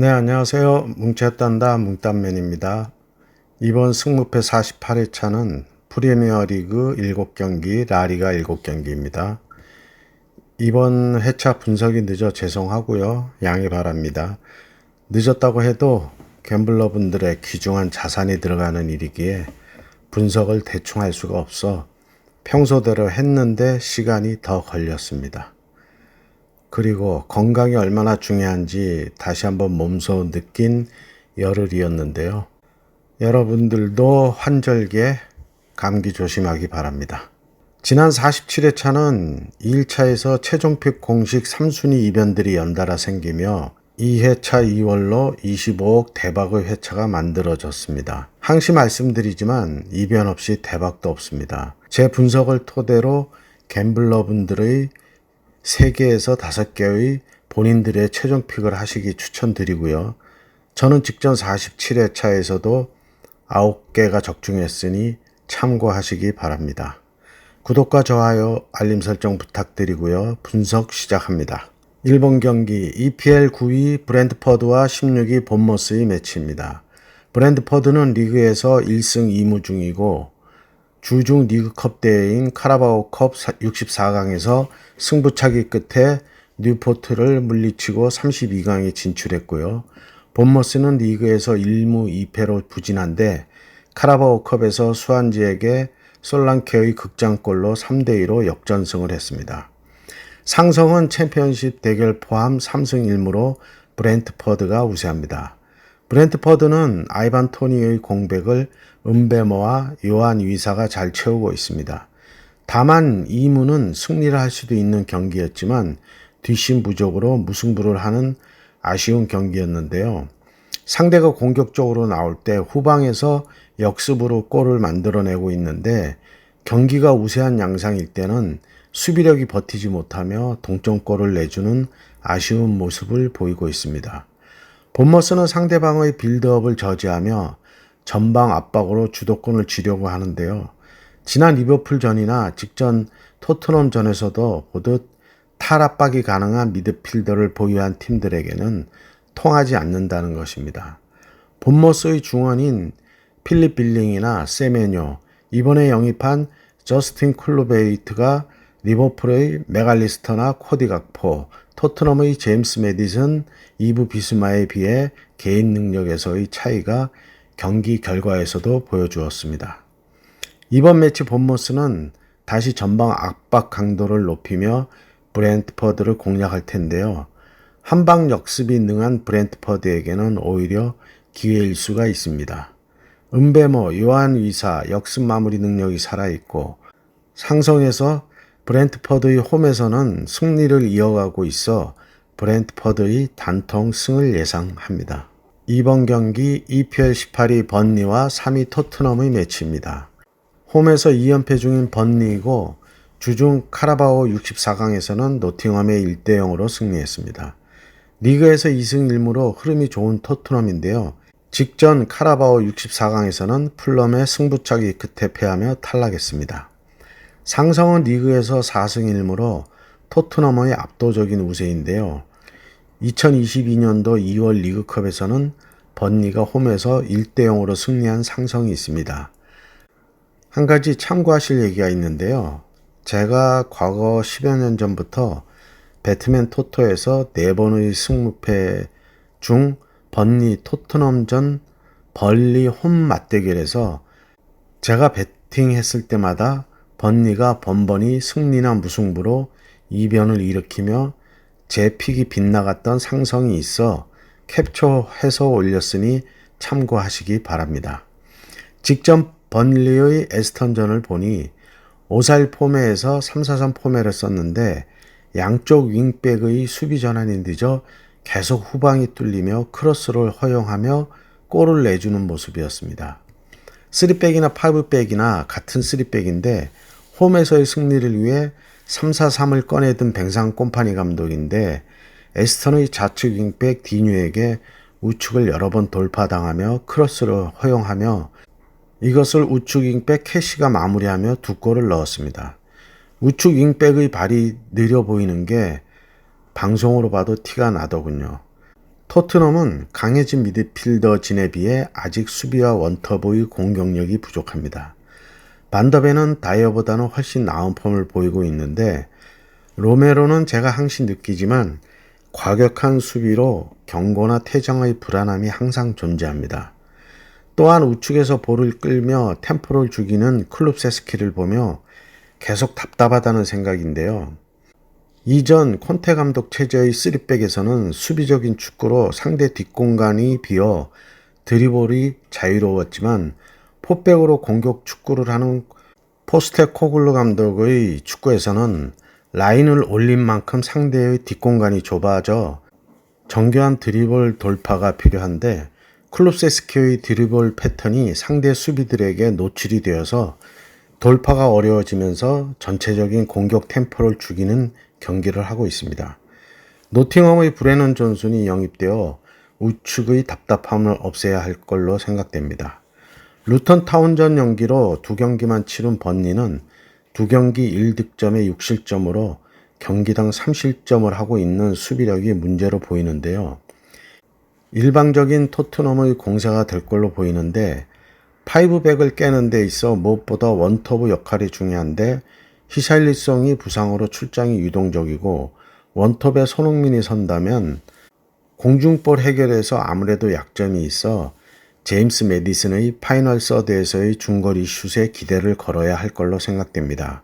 네, 안녕하세요. 뭉쳤단다 뭉딴맨입니다. 이번 승무패 48회차는 프리미어 리그 7경기, 라리가 7경기입니다. 이번 회차 분석이 늦어 죄송하고요. 양해 바랍니다. 늦었다고 해도 갬블러분들의 귀중한 자산이 들어가는 일이기에 분석을 대충 할 수가 없어 평소대로 했는데 시간이 더 걸렸습니다. 그리고 건강이 얼마나 중요한지 다시 한번 몸소 느낀 열흘이었는데요. 여러분들도 환절기에 감기 조심하기 바랍니다. 지난 47회차는 1차에서 최종픽 공식 3순위 이변들이 연달아 생기며 2회차 2월로 25억 대박의 회차가 만들어졌습니다. 항시 말씀드리지만 이변 없이 대박도 없습니다. 제 분석을 토대로 갬블러분들의 3개에서 5개의 본인들의 최종 픽을 하시기 추천드리고요. 저는 직전 47회차에서도 9개가 적중했으니 참고하시기 바랍니다. 구독과 좋아요, 알림 설정 부탁드리고요. 분석 시작합니다. 1번 경기 EPL 9위 브랜드퍼드와 16위 본머스의 매치입니다. 브랜드퍼드는 리그에서 1승 2무 중이고 주중 리그컵 대회인 카라바오컵 64강에서 승부차기 끝에 뉴포트를 물리치고 32강에 진출했고요. 본머스는 리그에서 1무 2패로 부진한데 카라바오컵에서 수완지에게 솔랑케의 극장골로 3대2로 역전승을 했습니다. 상성은 챔피언십 대결 포함 3승 1무로 브렌트퍼드가 우세합니다. 브렌트퍼드는 아이반 토니의 공백을 은베머와 요한 위사가 잘 채우고 있습니다. 다만 2무는 승리를 할 수도 있는 경기였지만 뒷심 부족으로 무승부를 하는 아쉬운 경기였는데요. 상대가 공격적으로 나올 때 후방에서 역습으로 골을 만들어내고 있는데 경기가 우세한 양상일 때는 수비력이 버티지 못하며 동점골을 내주는 아쉬운 모습을 보이고 있습니다. 본머스는 상대방의 빌드업을 저지하며 전방 압박으로 주도권을 쥐려고 하는데요. 지난 리버풀전이나 직전 토트넘전에서도 보듯 탈압박이 가능한 미드필더를 보유한 팀들에게는 통하지 않는다는 것입니다. 본머스의 중원인 필립 빌링이나 세메뇨, 이번에 영입한 저스틴 쿨루베이트가 리버풀의 메갈리스터나 코디 각포, 토트넘의 제임스 메디슨, 이브 비스마에 비해 개인 능력에서의 차이가 경기 결과에서도 보여주었습니다. 이번 매치 본모스는 다시 전방 압박 강도를 높이며 브랜트퍼드를 공략할 텐데요. 한방 역습이 능한 브랜트퍼드에게는 오히려 기회일 수가 있습니다. 은베모, 요한 위사 역습 마무리 능력이 살아있고 상성에서 브랜트퍼드의 홈에서는 승리를 이어가고 있어 브랜트퍼드의 단통 승을 예상합니다. 이번 경기 EPL 18위 번니와 3위 토트넘의 매치입니다. 홈에서 2연패 중인 번니이고 주중 카라바오 64강에서는 노팅엄의 1대 0으로 승리했습니다. 리그에서 2승 1무로 흐름이 좋은 토트넘인데요. 직전 카라바오 64강에서는 풀럼의 승부차기 끝에 패하며 탈락했습니다. 상성은 리그에서 4승 1무로 토트넘의 압도적인 우세인데요. 2022년도 2월 리그컵에서는 번니가 홈에서 1대 0으로 승리한 상성이 있습니다. 한 가지 참고하실 얘기가 있는데요. 제가 과거 10여 년 전부터 배트맨 토토에서 4번의 승무패 중 번니 토트넘전 벌리 홈 맞대결에서 제가 배팅했을 때마다 번니가 번번이 승리나 무승부로 이변을 일으키며 제 픽이 빗나갔던 상성이 있어 캡처해서 올렸으니 참고하시기 바랍니다. 직전 번리의 에스턴전을 보니 오살 포메에서 3-4-3 포메를 썼는데 양쪽 윙백의 수비 전환이 늦어 계속 후방이 뚫리며 크로스를 허용하며 골을 내주는 모습이었습니다. 3백이나 5백이나 같은 3백인데 홈에서의 승리를 위해 3-4-3을 꺼내든 뱅상 꼼파니 감독인데 에스턴의 좌측 윙백 디뉴에게 우측을 여러 번 돌파당하며 크로스를 허용하며 이것을 우측 윙백 캐시가 마무리하며 두 골을 넣었습니다. 우측 윙백의 발이 느려 보이는 게 방송으로 봐도 티가 나더군요. 토트넘은 강해진 미드필더 진에 비해 아직 수비와 원터보의 공격력이 부족합니다. 반더벤은 다이어보다는 훨씬 나은 폼을 보이고 있는데 로메로는 제가 항시 느끼지만 과격한 수비로 경고나 퇴장의 불안함이 항상 존재합니다. 또한 우측에서 볼을 끌며 템포를 죽이는 클룹세스키를 보며 계속 답답하다는 생각인데요. 이전 콘테 감독 체제의 3백에서는 수비적인 축구로 상대 뒷공간이 비어 드리볼이 자유로웠지만 포백으로 공격 축구를 하는 포스테코글루 감독의 축구에서는 라인을 올린 만큼 상대의 뒷공간이 좁아져 정교한 드리블 돌파가 필요한데 클롭세스키의 드리블 패턴이 상대 수비들에게 노출이 되어서 돌파가 어려워지면서 전체적인 공격 템포를 죽이는 경기를 하고 있습니다. 노팅엄의 브레넌 존슨이 영입되어 우측의 답답함을 없애야 할 걸로 생각됩니다. 루턴 타운전 연기로 두 경기만 치른 번니는 두 경기 1득점에 6실점으로 경기당 3실점을 하고 있는 수비력이 문제로 보이는데요. 일방적인 토트넘의 공세가 될 걸로 보이는데 파이브백을 깨는 데 있어 무엇보다 원터브 역할이 중요한데 히샬리송이 부상으로 출장이 유동적이고 원톱에 손흥민이 선다면 공중볼 해결에서 아무래도 약점이 있어 제임스 메디슨의 파이널 서드에서의 중거리 슛에 기대를 걸어야 할 걸로 생각됩니다.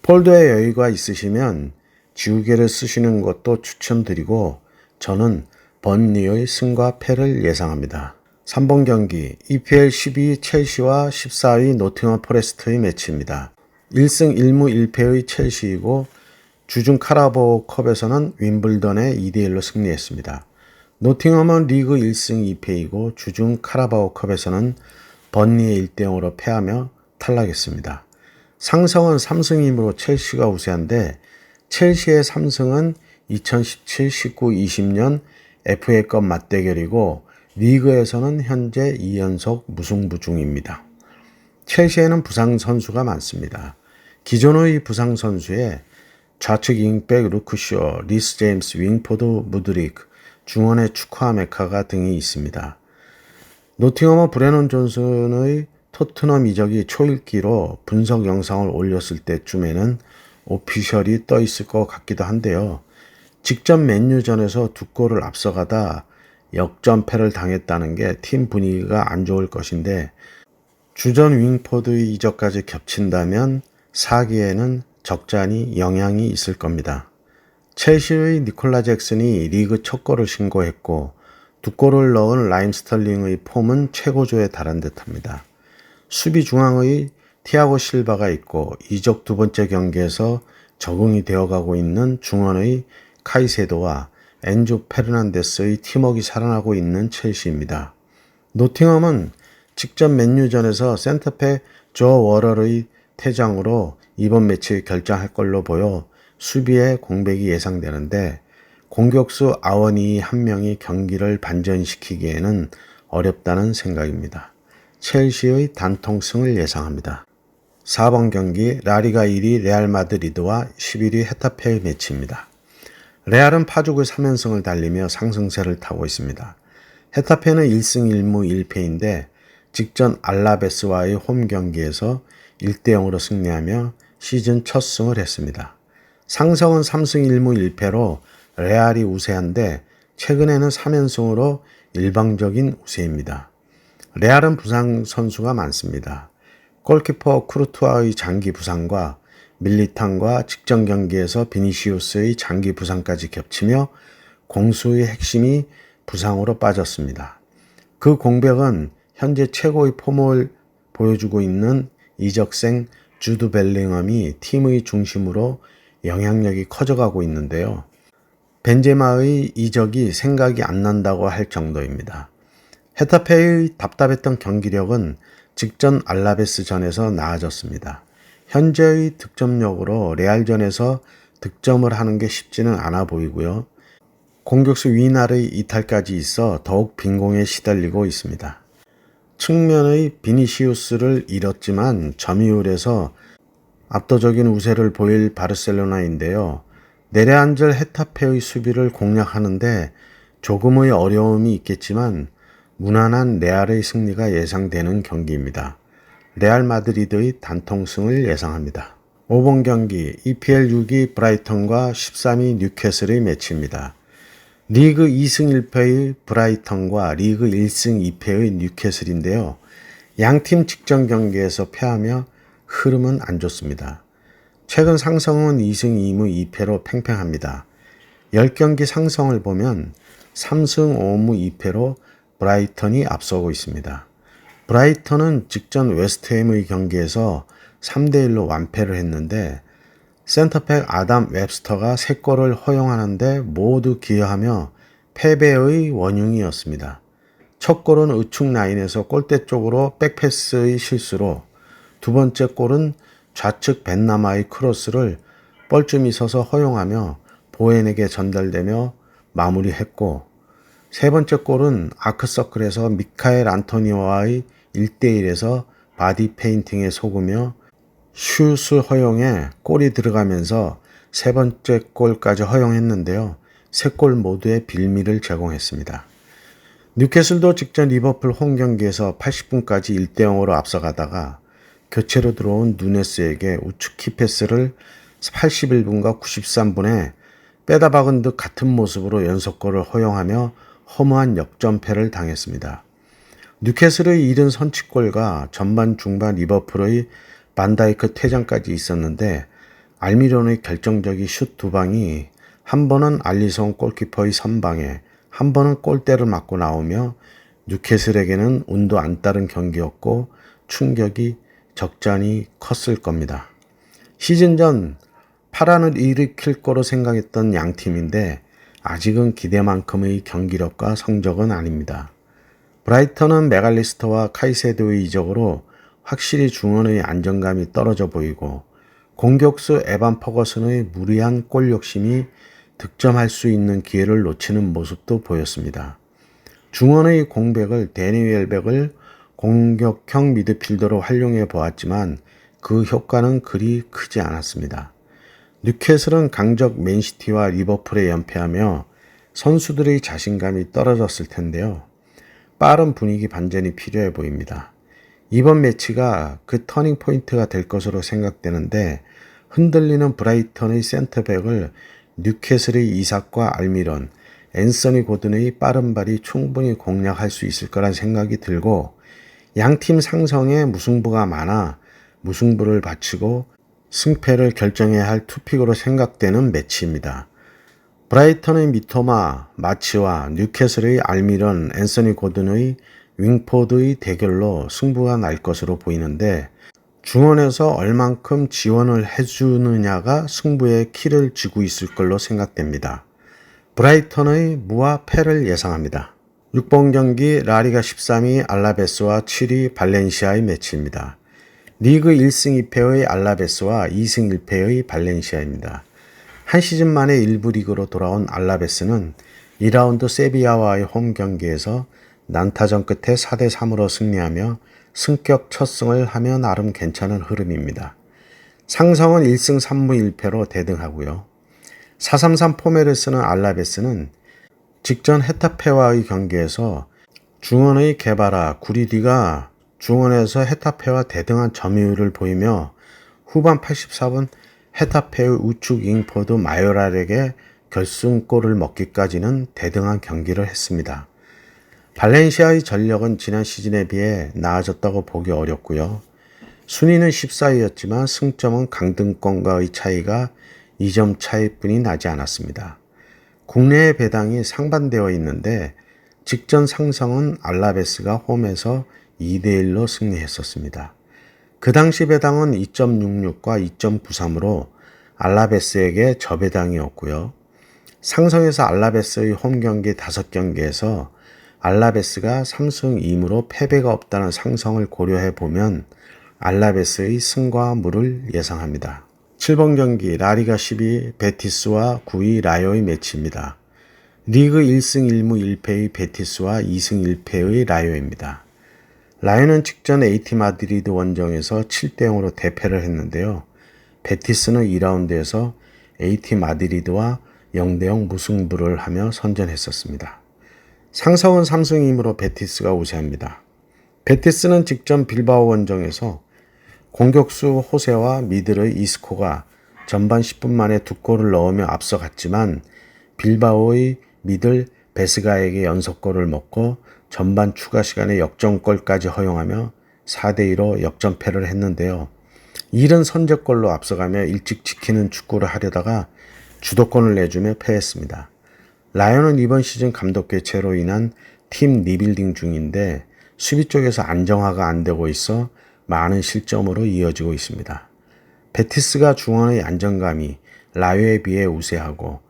폴더에 여유가 있으시면 지우개를 쓰시는 것도 추천드리고 저는 번니의 승과 패를 예상합니다. 3번 경기 EPL 12위 첼시와 14위 노팅엄 포레스트의 매치입니다. 1승 1무 1패의 첼시이고 주중 카라보 컵에서는 윈블던에 2대1로 승리했습니다. 노팅엄은 리그 1승 2패이고 주중 카라바오 컵에서는 번니에 1대0으로 패하며 탈락했습니다. 상성은 3승이므로 첼시가 우세한데 첼시의 3승은 2017, 19, 20년 FA컵 맞대결이고 리그에서는 현재 2연속 무승부 중입니다. 첼시에는 부상 선수가 많습니다. 기존의 부상 선수에 좌측 윙백 루크쇼, 리스 제임스, 윙포드 무드릭, 중원의 축하 메카가 등이 있습니다. 노팅엄은 브레넌 존슨의 토트넘 이적이 초읽기로 분석 영상을 올렸을 때쯤에는 오피셜이 떠 있을 것 같기도 한데요. 직접 맨유전에서 두 골을 앞서가다 역전패를 당했다는 게 팀 분위기가 안 좋을 것인데 주전 윙포드의 이적까지 겹친다면 사기에는 적잖이 영향이 있을 겁니다. 첼시의 니콜라 잭슨이 리그 첫 골을 신고했고 두 골을 넣은 라임 스털링의 폼은 최고조에 달한 듯합니다. 수비 중앙의 티아고 실바가 있고 이적 두 번째 경기에서 적응이 되어가고 있는 중원의 카이세도와 엔조 페르난데스의 팀워크가 살아나고 있는 첼시입니다. 노팅엄은 직전 맨유전에서 센터페 조 워러의 퇴장으로 이번 매치 결정할 걸로 보여 수비에 공백이 예상되는데 공격수 아원이 한 명이 경기를 반전시키기에는 어렵다는 생각입니다. 첼시의 단통승을 예상합니다. 4번 경기 라리가 1위 레알 마드리드와 11위 헤타페의 매치입니다. 레알은 파죽의 3연승을 달리며 상승세를 타고 있습니다. 헤타페는 1승 1무 1패인데 직전 알라베스와의 홈 경기에서 1대 0으로 승리하며 시즌 첫 승을 했습니다. 상성은 3승 1무 1패로 레알이 우세한데 최근에는 3연승으로 일방적인 우세입니다. 레알은 부상 선수가 많습니다. 골키퍼 크루투아의 장기 부상과 밀리탄과 직전 경기에서 비니시우스의 장기 부상까지 겹치며 공수의 핵심이 부상으로 빠졌습니다. 그 공백은 현재 최고의 폼을 보여주고 있는 이적생 주드 벨링엄이 팀의 중심으로 영향력이 커져가고 있는데요. 벤제마의 이적이 생각이 안 난다고 할 정도입니다. 헤타페의 답답했던 경기력은 직전 알라베스 전에서 나아졌습니다. 현재의 득점력으로 레알전에서 득점을 하는 게 쉽지는 않아 보이고요. 공격수 위날의 이탈까지 있어 더욱 빈공에 시달리고 있습니다. 측면의 비니시우스를 잃었지만 점유율에서 압도적인 우세를 보일 바르셀로나인데요. 내려앉을 헤타페의 수비를 공략하는데 조금의 어려움이 있겠지만 무난한 레알의 승리가 예상되는 경기입니다. 레알 마드리드의 단통승을 예상합니다. 5번 경기 EPL 6위 브라이턴과 13위 뉴캐슬의 매치입니다. 리그 2승 1패의 브라이턴과 리그 1승 2패의 뉴캐슬인데요. 양팀 직전 경기에서 패하며 흐름은 안 좋습니다. 최근 상성은 2승 2무 2패로 팽팽합니다. 10경기 상성을 보면 3승 5무 2패로 브라이턴이 앞서고 있습니다. 브라이턴은 직전 웨스트햄의 경기에서 3대1로 완패를 했는데 센터백 아담 웹스터가 3골을 허용하는데 모두 기여하며 패배의 원흉이었습니다. 첫 골은 우측 라인에서 골대 쪽으로 백패스의 실수로 두 번째 골은 좌측 벤나마의 크로스를 뻘쭘히 서서 허용하며 보엔에게 전달되며 마무리했고 세 번째 골은 아크서클에서 미카엘 안토니와의 1대1에서 바디 페인팅에 속으며 슛을 허용해 골이 들어가면서 세 번째 골까지 허용했는데요. 세 골 모두의 빌미를 제공했습니다. 뉴캐슬도 직전 리버풀 홈 경기에서 80분까지 1대 0으로 앞서가다가 교체로 들어온 누네스에게 우측 키 패스를 81분과 93분에 빼다 박은 듯 같은 모습으로 연속골을 허용하며 허무한 역전패를 당했습니다. 뉴캐슬의 이른 선취골과 전반 중반 리버풀의 반다이크 퇴장까지 있었는데 알미론의 결정적인 슛 두 방이 한 번은 알리송 골키퍼의 선방에 한 번은 골대를 맞고 나오며 뉴캐슬에게는 운도 안 따른 경기였고 충격이 적잖이 컸을 겁니다. 시즌 전 파란을 일으킬 거로 생각했던 양 팀인데 아직은 기대만큼의 경기력과 성적은 아닙니다. 브라이턴은 메갈리스터와 카이세도의 이적으로 확실히 중원의 안정감이 떨어져 보이고 공격수 에반 퍼거슨의 무리한 골 욕심이 득점할 수 있는 기회를 놓치는 모습도 보였습니다. 중원의 공백을 데니 웰백을 공격형 미드필더로 활용해 보았지만 그 효과는 그리 크지 않았습니다. 뉴캐슬은 강적 맨시티와 리버풀에 연패하며 선수들의 자신감이 떨어졌을 텐데요. 빠른 분위기 반전이 필요해 보입니다. 이번 매치가 그 터닝 포인트가 될 것으로 생각되는데 흔들리는 브라이턴의 센터백을 뉴캐슬의 이삭과 알미론, 앤서니 고든의 빠른 발이 충분히 공략할 수 있을 거란 생각이 들고 양팀 상성에 무승부가 많아 무승부를 바치고 승패를 결정해야 할 투픽으로 생각되는 매치입니다. 브라이턴의 미토마, 마치와 뉴캐슬의 알미런, 앤서니 고든의 윙포드의 대결로 승부가 날 것으로 보이는데 중원에서 얼만큼 지원을 해주느냐가 승부의 키를 쥐고 있을 걸로 생각됩니다. 브라이턴의 무와 패를 예상합니다. 6번 경기 라리가 13위 알라베스와 7위 발렌시아의 매치입니다. 리그 1승 2패의 알라베스와 2승 1패의 발렌시아입니다. 한 시즌 만에 1부 리그로 돌아온 알라베스는 2라운드 세비야와의 홈 경기에서 난타전 끝에 4대 3으로 승리하며 승격 첫 승을 하며 나름 괜찮은 흐름입니다. 상성은 1승 3무 1패로 대등하고요. 433 포맷을 쓰는 알라베스는 직전 헤타페와의 경기에서 중원의 개바라 구리디가 중원에서 헤타페와 대등한 점유율을 보이며 후반 84분 헤타페의 우측 잉포드 마요랄에게 결승골을 먹기까지는 대등한 경기를 했습니다. 발렌시아의 전력은 지난 시즌에 비해 나아졌다고 보기 어렵고요. 순위는 14위였지만 승점은 강등권과의 차이가 2점 차이뿐이 나지 않았습니다. 국내의 배당이 상반되어 있는데 직전 상성은 알라베스가 홈에서 2대1로 승리했었습니다. 그 당시 배당은 2.66과 2.93으로 알라베스에게 저배당이었고요. 상성에서 알라베스의 홈 경기 5경기에서 알라베스가 3승 2무로 패배가 없다는 상성을 고려해 보면 알라베스의 승과 무를 예상합니다. 7번 경기 라리가 12 베티스와 9위 라요의 매치입니다. 리그 1승 1무 1패의 베티스와 2승 1패의 라요입니다. 라요는 직전 AT 마드리드 원정에서 7대 0으로 대패를 했는데요. 베티스는 2라운드에서 AT 마드리드와 0대 0 무승부를 하며 선전했었습니다. 상성은 3승이므로 베티스가 우세합니다. 베티스는 직전 빌바오 원정에서 공격수 호세와 미들의 이스코가 전반 10분 만에 두 골을 넣으며 앞서갔지만 빌바오의 미들 베스가에게 연속골을 먹고 전반 추가 시간에 역전골까지 허용하며 4대2로 역전패를 했는데요. 이른 선제골로 앞서가며 일찍 지키는 축구를 하려다가 주도권을 내주며 패했습니다. 라이언은 이번 시즌 감독 교체로 인한 팀 리빌딩 중인데 수비 쪽에서 안정화가 안 되고 있어 많은 실점으로 이어지고 있습니다. 베티스가 중원의 안정감이 라요에 비해 우세하고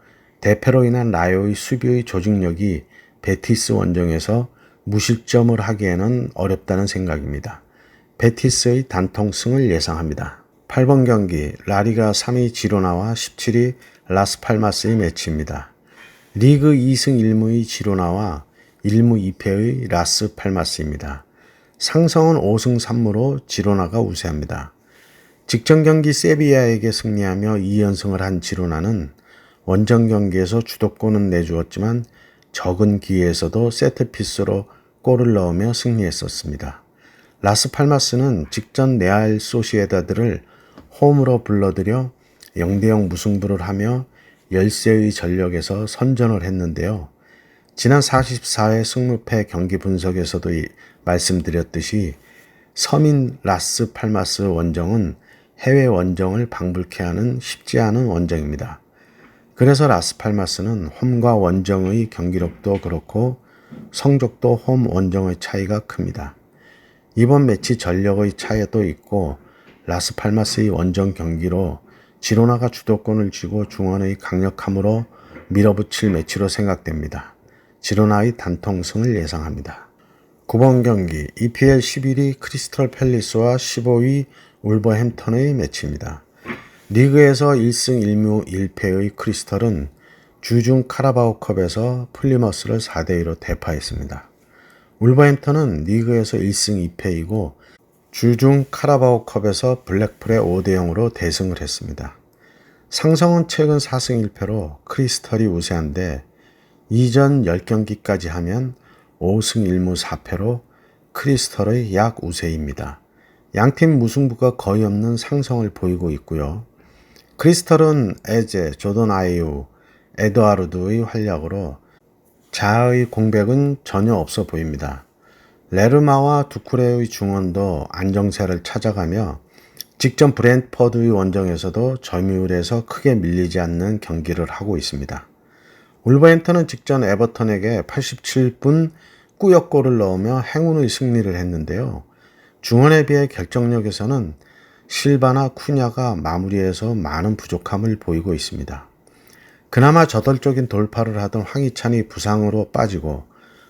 대패로 인한 라요의 수비의 조직력이 베티스 원정에서 무실점을 하기에는 어렵다는 생각입니다. 베티스의 단통승을 예상합니다. 8번 경기 라리가 3위 지로나와 17위 라스팔마스의 매치입니다. 리그 2승 1무의 지로나와 1무 2패의 라스팔마스입니다. 상성은 5승 3무로 지로나가 우세합니다. 직전 경기 세비야에게 승리하며 2연승을 한 지로나는 원정 경기에서 주도권은 내주었지만 적은 기회에서도 세트피스로 골을 넣으며 승리했었습니다. 라스 팔마스는 직전 레알 소시에다드를 홈으로 불러들여 0대0 무승부를 하며 열세의 전력에서 선전을 했는데요. 지난 44회 승무패 경기 분석에서도 말씀드렸듯이 서민 라스 팔마스 원정은 해외 원정을 방불케 하는 쉽지 않은 원정입니다. 그래서 라스팔마스는 홈과 원정의 경기력도 그렇고 성적도 홈 원정의 차이가 큽니다. 이번 매치 전력의 차이도 있고 라스팔마스의 원정 경기로 지로나가 주도권을 쥐고 중원의 강력함으로 밀어붙일 매치로 생각됩니다. 지로나의 단통승을 예상합니다. 9번 경기 EPL 11위 크리스털 팰리스와 15위 울버햄턴의 매치입니다. 리그에서 1승 1무 1패의 크리스털은 주중 카라바오컵에서 플리머스를 4대2로 대파했습니다. 울버햄턴은 리그에서 1승 2패이고 주중 카라바오컵에서 블랙풀의 5대0으로 대승을 했습니다. 상성은 최근 4승 1패로 크리스털이 우세한데 이전 10경기까지 하면 5승 1무 4패로 크리스털의 약 우세입니다. 양팀 무승부가 거의 없는 상성을 보이고 있고요. 크리스털은 에제, 조던 아이유, 에드와르드의 활약으로 자의 공백은 전혀 없어 보입니다. 레르마와 두쿠레의 중원도 안정세를 찾아가며 직전 브랜퍼드의 원정에서도 점유율에서 크게 밀리지 않는 경기를 하고 있습니다. 울버햄턴은 직전 에버턴에게 87분 꾸역골을 넣으며 행운의 승리를 했는데요. 중원에 비해 결정력에서는 실바나 쿠냐가 마무리에서 많은 부족함을 보이고 있습니다. 그나마 저돌적인 돌파를 하던 황희찬이 부상으로 빠지고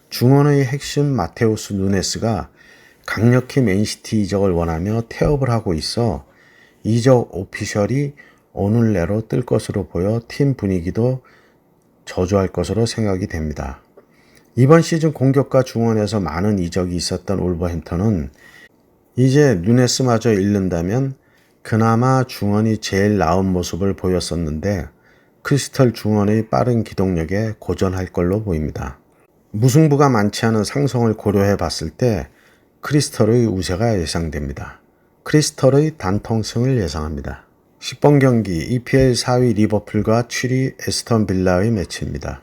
중원의 핵심 마테우스 누네스가 강력히 맨시티 이적을 원하며 태업을 하고 있어 이적 오피셜이 오늘 내로 뜰 것으로 보여 팀 분위기도 저조할 것으로 생각이 됩니다. 이번 시즌 공격과 중원에서 많은 이적이 있었던 울버햄턴은 이제 누네스마저 잃는다면 그나마 중원이 제일 나은 모습을 보였었는데 크리스털 중원의 빠른 기동력에 고전할 걸로 보입니다. 무승부가 많지 않은 상성을 고려해 봤을 때 크리스털의 우세가 예상됩니다. 크리스털의 단통승을 예상합니다. 10번 경기 EPL 4위 리버풀과 7위 에스턴 빌라의 매치입니다.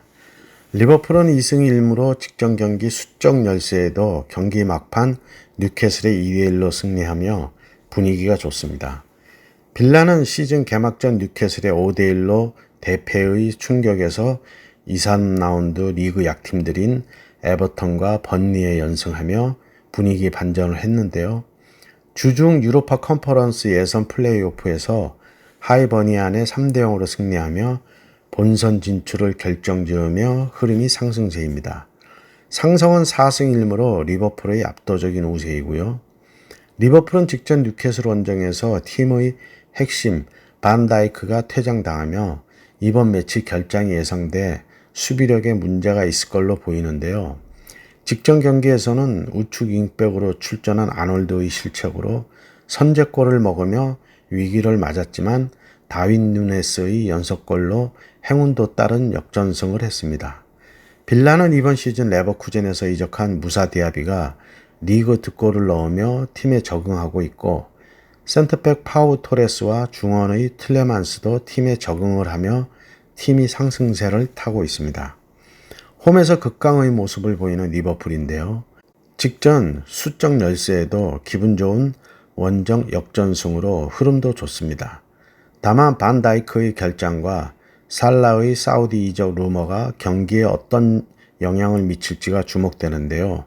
리버풀은 2승 1무로 직전 경기 수적 열세에도 경기 막판 뉴캐슬의 2대1로 승리하며 분위기가 좋습니다. 빌라는 시즌 개막전 뉴캐슬의 5대 1로 대패의 충격에서 2, 3라운드 리그 약팀들인 에버턴과 번리에 연승하며 분위기 반전을 했는데요. 주중 유로파 컨퍼런스 예선 플레이오프에서 하이버니안의 3대 0으로 승리하며 본선 진출을 결정지으며 흐름이 상승세입니다. 상성은 4승 1무로 리버풀의 압도적인 우세이고요. 리버풀은 직전 뉴캐슬 원정에서 팀의 핵심 반다이크가 퇴장당하며 이번 매치 결장이 예상돼 수비력에 문제가 있을 걸로 보이는데요. 직전 경기에서는 우측 윙백으로 출전한 아놀드의 실책으로 선제골을 먹으며 위기를 맞았지만 다윈 누네스의 연속골로 행운도 따른 역전승을 했습니다. 빌라는 이번 시즌 레버쿠젠에서 이적한 무사 디아비가 리그 득골을 넣으며 팀에 적응하고 있고 센터백 파우 토레스와 중원의 틀레만스도 팀에 적응을 하며 팀이 상승세를 타고 있습니다. 홈에서 극강의 모습을 보이는 리버풀인데요. 직전 수적 열세에도 기분 좋은 원정 역전승으로 흐름도 좋습니다. 다만 반다이크의 결장과 살라의 사우디 이적 루머가 경기에 어떤 영향을 미칠지가 주목되는데요.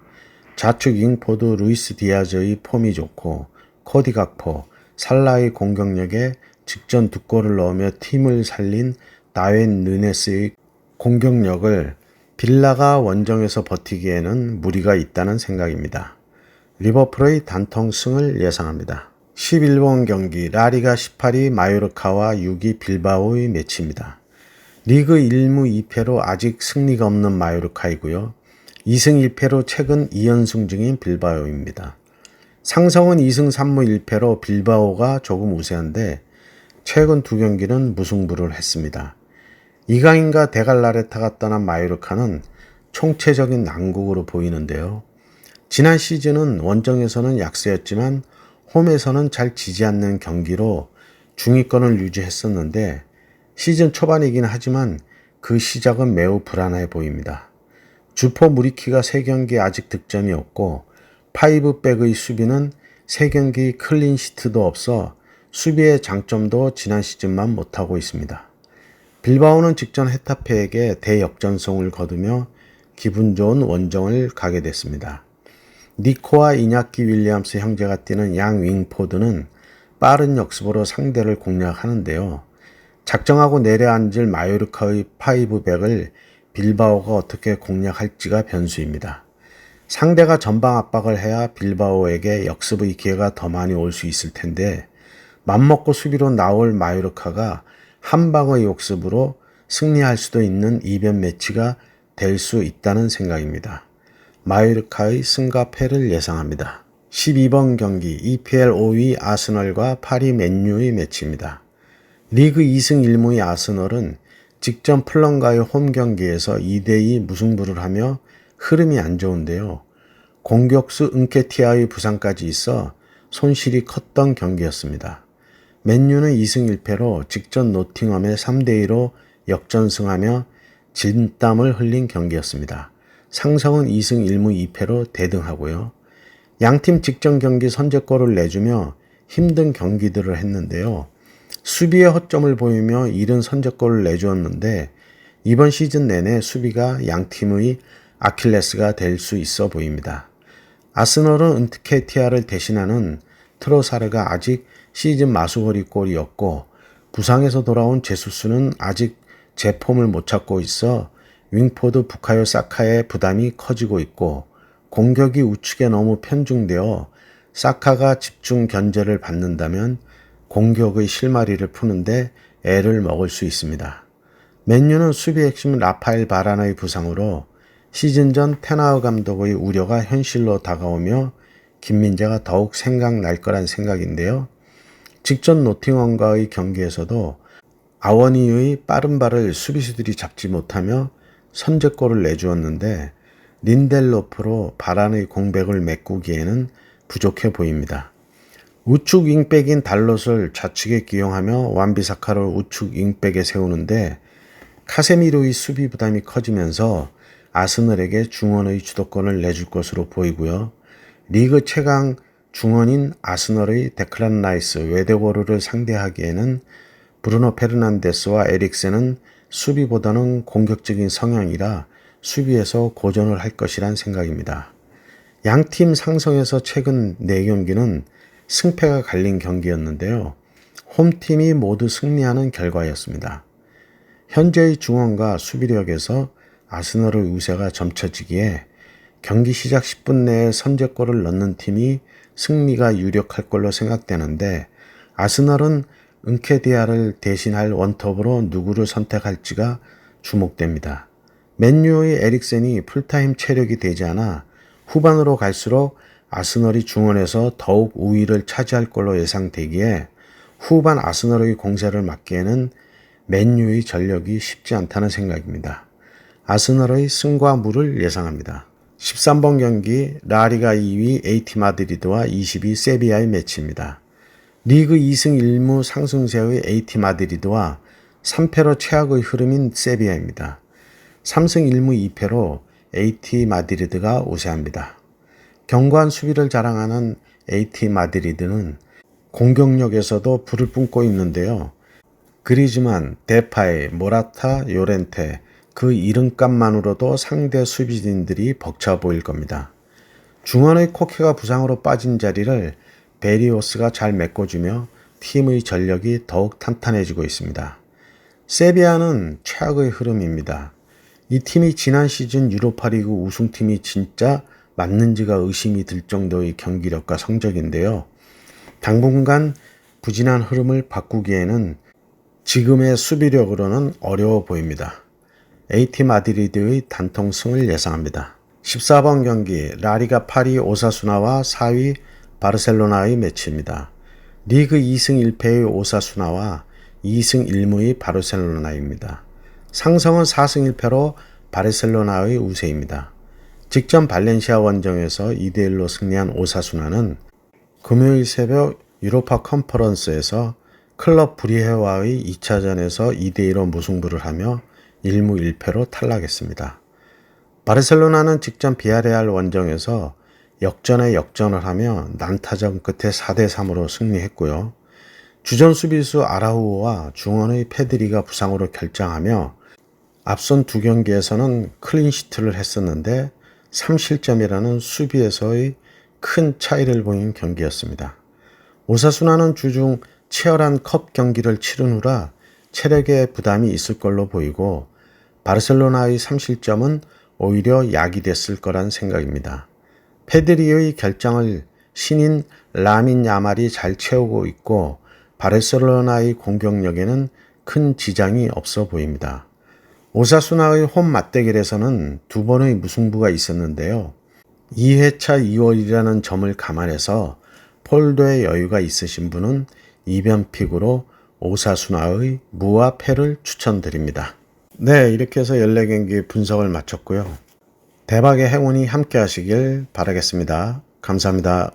좌측 윙포드 루이스 디아즈의 폼이 좋고 코디 각포, 살라의 공격력에 직전 두 골을 넣으며 팀을 살린 다웬 느네스의 공격력을 빌라가 원정에서 버티기에는 무리가 있다는 생각입니다. 리버풀의 단통승을 예상합니다. 11번 경기 라리가 18위 마요르카와 6위 빌바오의 매치입니다. 리그 1무 2패로 아직 승리가 없는 마요르카이고요. 2승 1패로 최근 2연승 중인 빌바오입니다. 상성은 2승 3무 1패로 빌바오가 조금 우세한데 최근 두 경기는 무승부를 했습니다. 이강인과 데갈라레타가 떠난 마요르카는 총체적인 난국으로 보이는데요. 지난 시즌은 원정에서는 약세였지만 홈에서는 잘 지지 않는 경기로 중위권을 유지했었는데 시즌 초반이긴 하지만 그 시작은 매우 불안해 보입니다. 주포 무리키가 3경기 아직 득점이 없고 파이브백의 수비는 3경기 클린시트도 없어 수비의 장점도 지난 시즌만 못하고 있습니다. 빌바오는 직전 헤타페에게 대역전성을 거두며 기분 좋은 원정을 가게 됐습니다. 니코와 이냐키 윌리엄스 형제가 뛰는 양 윙포드는 빠른 역습으로 상대를 공략하는데요. 작정하고 내려앉을 마요르카의 파이브백을 빌바오가 어떻게 공략할지가 변수입니다. 상대가 전방 압박을 해야 빌바오에게 역습의 기회가 더 많이 올 수 있을 텐데 맘먹고 수비로 나올 마요르카가 한 방의 역습으로 승리할 수도 있는 이변 매치가 될 수 있다는 생각입니다. 마요르카의 승과 패를 예상합니다. 12번 경기 EPL 5위 아스널과 8위 맨유의 매치입니다. 리그 2승 1무의 아스널은 직전 플런가의 홈 경기에서 2대2 무승부를 하며 흐름이 안 좋은데요. 공격수 은케티아의 부상까지 있어 손실이 컸던 경기였습니다. 맨유는 2승 1패로 직전 노팅엄에 3대2로 역전승하며 진땀을 흘린 경기였습니다. 상성은 2승 1무 2패로 대등하고요. 양팀 직전 경기 선제골을 내주며 힘든 경기들을 했는데요. 수비의 허점을 보이며 이른 선제골을 내주었는데 이번 시즌 내내 수비가 양팀의 아킬레스가 될 수 있어 보입니다. 아스널은 은트케티아를 대신하는 트로사르가 아직 시즌 마수거리 골이었고 부상에서 돌아온 제수스는 아직 제 폼을 못 찾고 있어 윙포드 부카요 사카의 부담이 커지고 있고 공격이 우측에 너무 편중되어 사카가 집중 견제를 받는다면 공격의 실마리를 푸는데 애를 먹을 수 있습니다. 맨유는 수비 핵심 라파엘 바라나의 부상으로 시즌 전 테나우 감독의 우려가 현실로 다가오며 김민재가 더욱 생각날 거란 생각인데요. 직전 노팅엄과의 경기에서도 아원이의 빠른 발을 수비수들이 잡지 못하며 선제골을 내주었는데 린델로프로 바란의 공백을 메꾸기에는 부족해 보입니다. 우측 윙백인 달롯을 좌측에 기용하며 완비사카를 우측 윙백에 세우는데 카세미로의 수비 부담이 커지면서 아스널에게 중원의 주도권을 내줄 것으로 보이고요. 리그 최강 중원인 아스널의 데클란 라이스, 웨데워르를 상대하기에는 브루노 페르난데스와 에릭센은 수비보다는 공격적인 성향이라 수비에서 고전을 할 것이란 생각입니다. 양팀 상성에서 최근 4경기는 승패가 갈린 경기였는데요. 홈팀이 모두 승리하는 결과였습니다. 현재의 중원과 수비력에서 아스널의 우세가 점쳐지기에 경기 시작 10분 내에 선제골을 넣는 팀이 승리가 유력할 걸로 생각되는데 아스널은 은케디아를 대신할 원톱으로 누구를 선택할지가 주목됩니다. 맨유의 에릭센이 풀타임 체력이 되지 않아 후반으로 갈수록 아스널이 중원에서 더욱 우위를 차지할 걸로 예상되기에 후반 아스널의 공세를 막기에는 맨유의 전력이 쉽지 않다는 생각입니다. 아스널의 승과 무를 예상합니다. 13번 경기 라리가 2위 AT 마드리드와 22 세비야의 매치입니다. 리그 2승 1무 상승세의 AT 마드리드와 3패로 최악의 흐름인 세비야입니다. 3승 1무 2패로 AT 마드리드가 우세합니다. 견고한 수비를 자랑하는 AT 마드리드는 공격력에서도 불을 뿜고 있는데요. 그리즈만, 데파이, 모라타, 요렌테 그 이름값만으로도 상대 수비진들이 벅차 보일 겁니다. 중원의 코케가 부상으로 빠진 자리를 베리오스가 잘 메꿔주며 팀의 전력이 더욱 탄탄해지고 있습니다. 세비야는 최악의 흐름입니다. 이 팀이 지난 시즌 유로파리그 우승팀이 진짜 맞는지가 의심이 들 정도의 경기력과 성적인데요. 당분간 부진한 흐름을 바꾸기에는 지금의 수비력으로는 어려워 보입니다. AT 마드리드의 단통승을 예상합니다. 14번 경기 라리가 8위 오사수나와 4위 바르셀로나의 매치입니다. 리그 2승 1패의 오사수나와 2승 1무의 바르셀로나입니다. 상성은 4승 1패로 바르셀로나의 우세입니다. 직전 발렌시아 원정에서 2대1로 승리한 오사수나는 금요일 새벽 유로파 컨퍼런스에서 클럽 브리헤와의 2차전에서 2대1로 무승부를 하며 1무 1패로 탈락했습니다. 바르셀로나는 직전 비아레알 원정에서 역전에 역전을 하며 난타전 끝에 4대 3으로 승리했고요. 주전 수비수 아라우오와 중원의 페드리가 부상으로 결장하며 앞선 두 경기에서는 클린시트를 했었는데 3실점이라는 수비에서의 큰 차이를 보인 경기였습니다. 오사수나는 주중 치열한 컵 경기를 치른 후라 체력에 부담이 있을 걸로 보이고 바르셀로나의 3실점은 오히려 약이 됐을 거란 생각입니다. 페드리의 결정을 신인 라민 야말이 잘 채우고 있고 바르셀로나의 공격력에는 큰 지장이 없어 보입니다. 오사수나의 홈 맞대결에서는 두 번의 무승부가 있었는데요. 2회차 2월이라는 점을 감안해서 폴더의 여유가 있으신 분은 이변픽으로 오사수나의 무와 패를 추천드립니다. 네, 이렇게 해서 14경기 분석을 마쳤고요. 대박의 행운이 함께 하시길 바라겠습니다. 감사합니다.